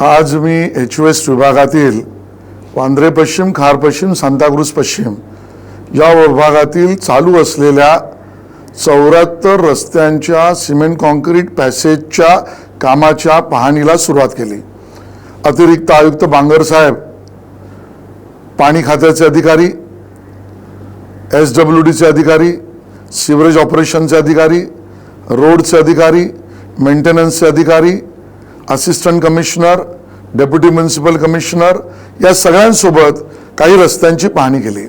आज मी H S विभागातील वांद्रे पश्चिम खार पश्चिम सांताक्रूज पश्चिम या विभागातील चालू असलेल्या चौऱ्याहत्तर रस्त्यांच्या सिमेंट कॉन्क्रीट पॅसेजच्या कामाच्या पाहणीला सुरुवात केली. अतिरिक्त आयुक्त बांगर साहेब पाणी खात्याचे अधिकारी एस डब्ल्यू डीचे अधिकारी सिवरेज ऑपरेशनचे अधिकारी रोडचे अधिकारी मेंटेनन्सचे अधिकारी assistant commissioner deputy municipal commissioner या सगळ्यांसोबत काही रस्त्यांची पाहणी केली.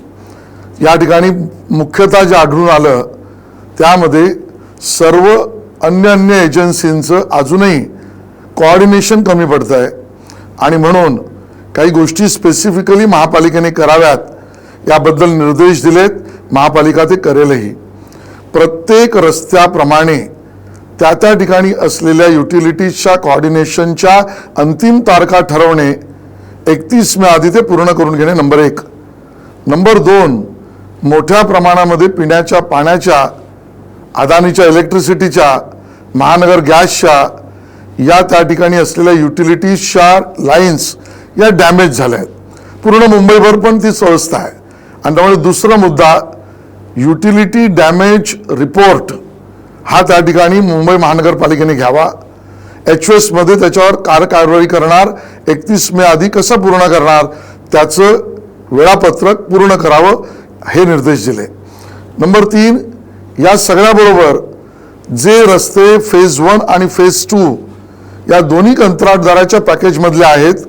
या ठिकाणी मुख्यतः जे आढळून आलं त्यामध्ये सर्व अन्य अन्य एजन्सींचं अजूनही कोऑर्डिनेशन कमी पडतं आहे आणि म्हणून काही गोष्टी स्पेसिफिकली महापालिकेने कराव्यात याबद्दल निर्देश दिलेत महापालिका ते करेलही. प्रत्येक रस्त्याप्रमाणे त्या त्या ठिकाणी असलेल्या युटिलिटीजच्या कॉर्डिनेशनच्या अंतिम तारखा ठरवणे एकतीस मे आधी ते पूर्ण करून घेणे नंबर एक. नंबर दोन मोठ्या प्रमाणामध्ये पिण्याच्या पाण्याच्या अदानीच्या इलेक्ट्रिसिटीच्या महानगर गॅसच्या या त्या ठिकाणी असलेल्या युटिलिटीजच्या लाईन्स या डॅमेज झाल्या आहेत. पूर्ण मुंबईभर पण ती अवस्था आहे. आणि त्यामुळे दुसरा मुद्दा युटिलिटी डॅमेज रिपोर्ट हा त्या ठिकाणी मुंबई महानगरपालिकेने घ्यावा. एच मध्ये त्याच्यावर कार कारवाई करणार एकतीस मे आधी कसं पूर्ण करणार त्याचं वेळापत्रक पूर्ण करावं हे निर्देश दिले. नंबर तीन या सगळ्याबरोबर जे रस्ते फेज वन आणि फेज टू या दोन्ही कंत्राटदाराच्या पॅकेजमधले आहेत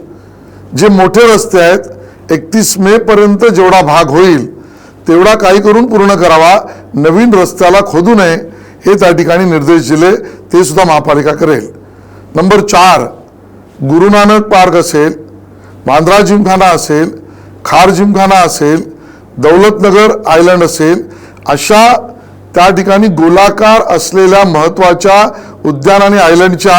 जे मोठे रस्ते आहेत एकतीस मे पर्यंत जेवढा भाग होईल तेवढा काही करून पूर्ण करावा. नवीन रस्त्याला खोदू नये हे त्या ठिकाणी निर्देश दिले ते सुद्धा महापालिका करेल. नंबर चार गुरुनानक पार्क असेल बांद्रा जिमखाना असेल खार जिमखाना असेल दौलतनगर आयलंड असेल अशा त्या ठिकाणी गोलाकार असलेल्या महत्त्वाच्या उद्यान आणि आयलंडच्या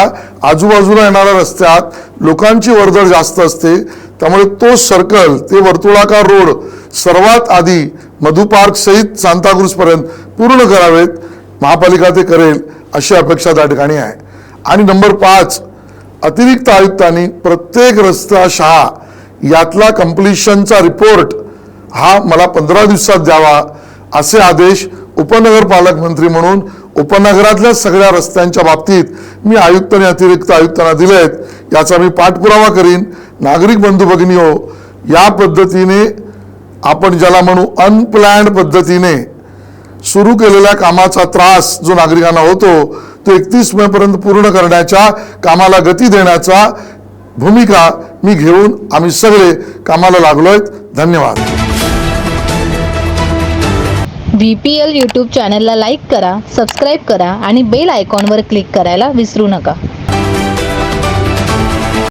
आजूबाजूला येणाऱ्या रस्त्यात लोकांची वर्दळ जास्त असते. त्यामुळे तो सर्कल ते वर्तुळाकार रोड सर्वात आधी मधु पार्क सहित सांताक्रूजपर्यंत पूर्ण करावेत. महापालिका ते करेल अशी अपेक्षा त्या ठिकाणी आहे. आणि नंबर पाच अतिरिक्त आयुक्तांनी प्रत्येक रस्ता शहा यातला कम्प्लिशनचा रिपोर्ट हा मला पंधरा दिवसात द्यावा असे आदेश उपनगर पालकमंत्री म्हणून उपनगरातल्या सगळ्या रस्त्यांच्या बाबतीत मी आयुक्त आणि अतिरिक्त आयुक्तांना दिले आहेत याचा मी पाठपुरावा करीन. नागरिक बंधू भगिनी हो या पद्धतीने आपण ज्याला म्हणू अनप्लॅन्ड पद्धतीने सुरू केलेल्या कामाचा त्रास जो नागरिकांना होतो तो एकतीस मे पर्यंत पूर्ण करण्याच्या कामाला गती देण्याचा भूमिका मी घेऊन आम्ही सगळे कामाला लागलोय धन्यवाद. व्ही पी एल यूट्यूब चॅनलला लाईक करा सबस्क्राईब करा आणि बेल आयकॉनवर क्लिक करायला विसरू नका.